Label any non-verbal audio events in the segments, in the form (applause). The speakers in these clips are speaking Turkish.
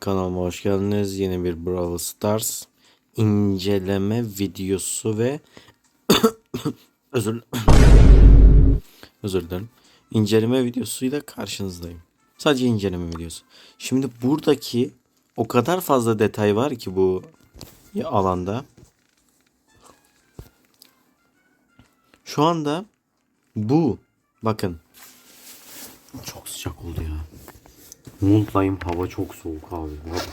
Kanalıma hoş geldiniz. Yeni bir Brawl Stars inceleme videosu ve (coughs) özür (coughs) özür dilerim. İnceleme videosuyla karşınızdayım. Sadece inceleme videosu. Şimdi buradaki o kadar fazla detay var ki bu alanda. Şu anda bu bakın çok sıcak oldu ya. Montlayım hava çok soğuk abi. Bak.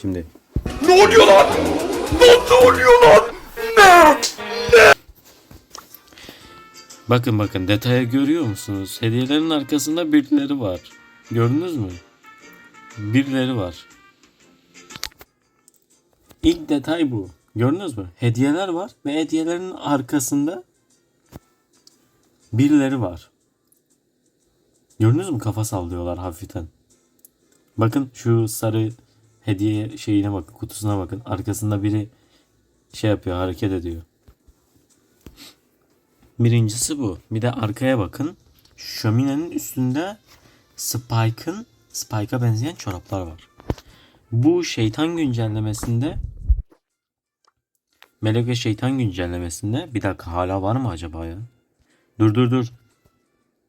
Şimdi. Ne oluyor lan? Ne oluyor lan? Bakın bakın detaya görüyor musunuz? Hediyelerin arkasında birileri var. Gördünüz mü? Birileri var. İlk detay bu. Gördünüz mü? Hediyeler var ve hediyelerin arkasında birileri var. Gördünüz mü? Kafa sallıyorlar hafiften. Bakın şu sarı hediye şeyine bakın, kutusuna bakın. Arkasında biri şey yapıyor, hareket ediyor. Birincisi bu. Bir de arkaya bakın. Şöminenin üstünde Spike'ın Spike'a benzeyen çoraplar var. Bu şeytan güncellemesinde Melek ve şeytan güncellemesinde bir dakika hala var mı acaba ya? Dur dur dur.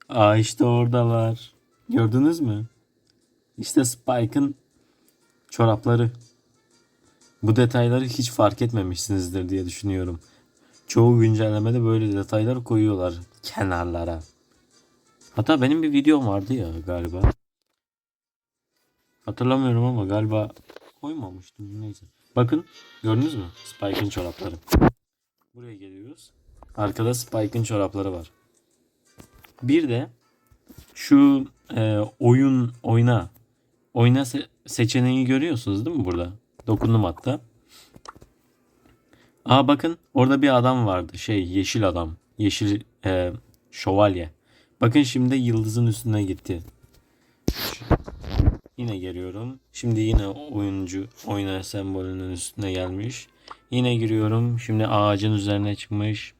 Aa işte oradalar. Gördünüz mü? İşte Spike'ın çorapları. Bu detayları hiç fark etmemişsinizdir diye düşünüyorum. Çoğu güncellemede böyle detaylar koyuyorlar kenarlara. Hatta benim bir videom vardı ya galiba. Hatırlamıyorum ama galiba koymamıştım neyse. Bakın gördünüz mü Spike'ın çorapları. Buraya geliyoruz. Arkada Spike'ın çorapları var. Bir de şu e, oyun oyna oyna se- seçeneği görüyorsunuz değil mi burada? Dokundum hatta. Aa bakın orada bir adam vardı. Şey yeşil adam. Yeşil e, şövalye. Bakın şimdi yıldızın üstüne gitti. Yine geliyorum. Şimdi yine oyuncu oyna sembolünün üstüne gelmiş. Yine giriyorum. Şimdi ağacın üzerine çıkmış.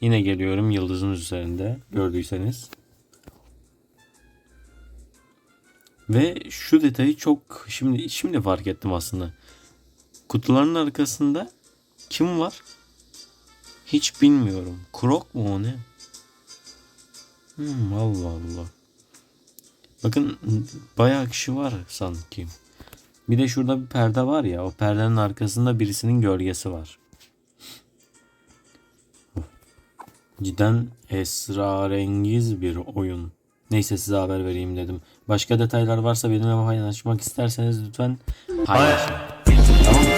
Yine geliyorum yıldızın üzerinde gördüyseniz. Ve şu detayı çok şimdi şimdi fark ettim aslında. Kutuların arkasında kim var? Hiç bilmiyorum. Krok mu o ne? Hmm, Allah Allah. Bakın bayağı kişi var sanki. Bir de şurada bir perde var ya. O perdenin arkasında birisinin gölgesi var. Cidden esrarengiz bir oyun. Neyse size haber vereyim dedim. Başka detaylar varsa benimle paylaşmak isterseniz lütfen paylaşın. Tamam mı?